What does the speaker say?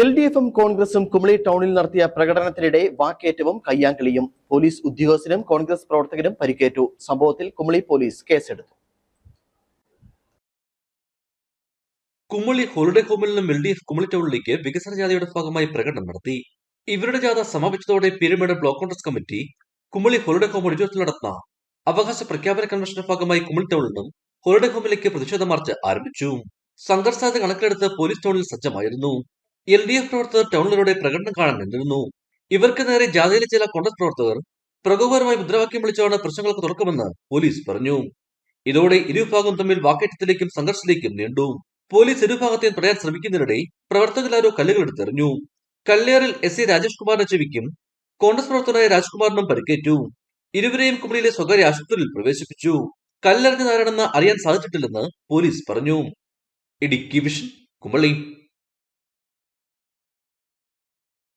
L D എഫും കോൺഗ്രസും കുമളി ടൗണിൽ നടത്തിയ പ്രകടനത്തിനിടെ വാക്കേറ്റവും കയ്യാങ്കളിയും പോലീസ് ഉദ്യോഗസ്ഥനും കോൺഗ്രസ് പ്രവർത്തകരും പരിക്കേറ്റു. സംഭവത്തിൽ കുമളി പോലീസ് കേസെടുത്തു. കുമളി ഹോളിഡേ ഹോമിൽ നിന്നും എൽ ഡി എഫ് കുമളി ടൗണിലേക്ക് വികസന ജാഥയുടെ ഭാഗമായി പ്രകടനം നടത്തി. ഇവരുടെ ജാഥ സമാപിച്ചതോടെ Peermade block Congress committee Kumily holiday home ഓഡിറ്റോറിയത്തിൽ നടന്ന അവകാശ പ്രഖ്യാപന കൺവെൻഷന്റെ ഭാഗമായി കുമളി ടൗണിൽ നിന്നും ഹോളിഡേ ഹോമിലേക്ക് പ്രതിഷേധ മാർച്ച് ആരംഭിച്ചു. സംഘർഷ സാധ്യത കണക്കിലെടുത്ത് പോലീസ് ടൗണിൽ സജ്ജമായിരുന്നു. എൽ ഡി എഫ് പ്രവർത്തകർ ടൗണിലൂടെ പ്രകടനം കാണാൻ നിന്നിരുന്നു. ഇവർക്ക് നേരെ ജാഥയിലെ ചില കോൺഗ്രസ് പ്രവർത്തകർ പ്രകോപരമായി മുദ്രാവാക്യം വിളിച്ചാണ് പ്രശ്നങ്ങൾക്ക് തുറക്കുമെന്ന് പോലീസ് പറഞ്ഞു. ഇതോടെ ഇരുവിഭാഗം തമ്മിൽ വാക്കേറ്റത്തിലേക്കും സംഘർഷത്തിലേക്കും നീണ്ടു. പോലീസ് ഇരുഭാഗത്തെയും തടയാൻ ശ്രമിക്കുന്നതിനിടെ പ്രവർത്തകരാരോ കല്ലുകൾ എടുത്തെറിഞ്ഞു. കല്ലേറിൽ എസ്. എ. രാജേഷ് കുമാറിന്റെ ചെവിക്കും കോൺഗ്രസ് പ്രവർത്തകനായ രാജ്കുമാറിനും പരിക്കേറ്റു. ഇരുവരെയും കുമളിയിലെ സ്വകാര്യ ആശുപത്രിയിൽ പ്രവേശിപ്പിച്ചു. കല്ലെറിഞ്ഞതാരാണെന്ന് അറിയാൻ സാധിച്ചിട്ടില്ലെന്ന് പോലീസ് പറഞ്ഞു. ഇടുക്കി വിഷൻ കുമളി.